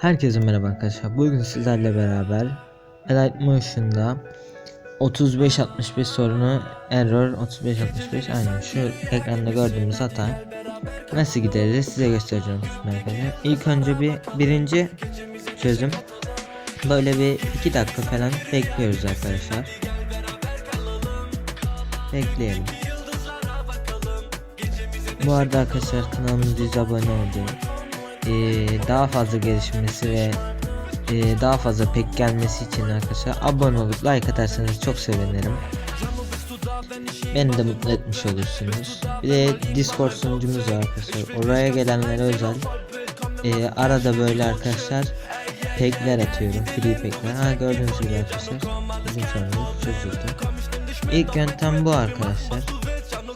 Herkese merhaba arkadaşlar. Bugün sizlerle beraber Alight Motion'da 3565 sorunu error 3565 aynen şu ekranda gördüğümüz hata nasıl gideririz size göstereceğim arkadaşlar. İlk önce bir birinci çözüm böyle bir iki dakika falan bekliyoruz arkadaşlar. Bekleyelim. Bu arada arkadaşlar kanalımıza 100 abone oldu e, daha fazla gelişmesi ve e, daha fazla pek gelmesi için arkadaşlar abone olup like atarsanız çok sevinirim. Beni de mutlu etmiş olursunuz. Bir de Discord sunucumuz var arkadaşlar. Oraya gelenlere özel. E, arada böyle arkadaşlar pekler atıyorum. Free pekler. Ha gördüğünüz gibi arkadaşlar. Bizim sorunumuz çözüldü. İlk yöntem bu arkadaşlar.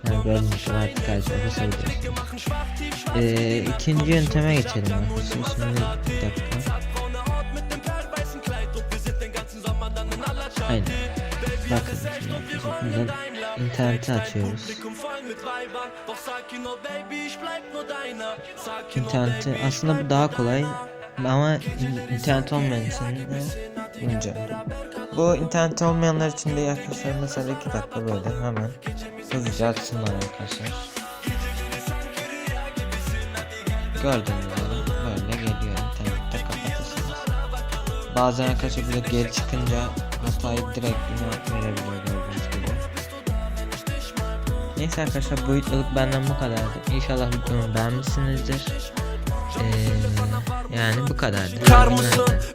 Gibi artık her şeyi basabilirsiniz. Ee, ikinci yönteme geçelim arkadaşlar. Şimdi bir dakika. Aynen. Bakın şimdi arkadaşlar interneti açıyoruz. İnterneti aslında bu daha kolay ama in- internet olmayan için de ince. Bu internet olmayanlar için de arkadaşlar mesela 2 dakika böyle hemen hızlıca açsınlar arkadaşlar. Gördüğünüz gibi böyle geliyor internette kapatırsınız. Bazen arkadaşlar bile geri çıkınca hatayı direkt yine verebiliyor gördüğünüz gibi. Neyse arkadaşlar bu videoluk benden bu kadardı. İnşallah videomu beğenmişsinizdir. Ee, yani bu kadardı.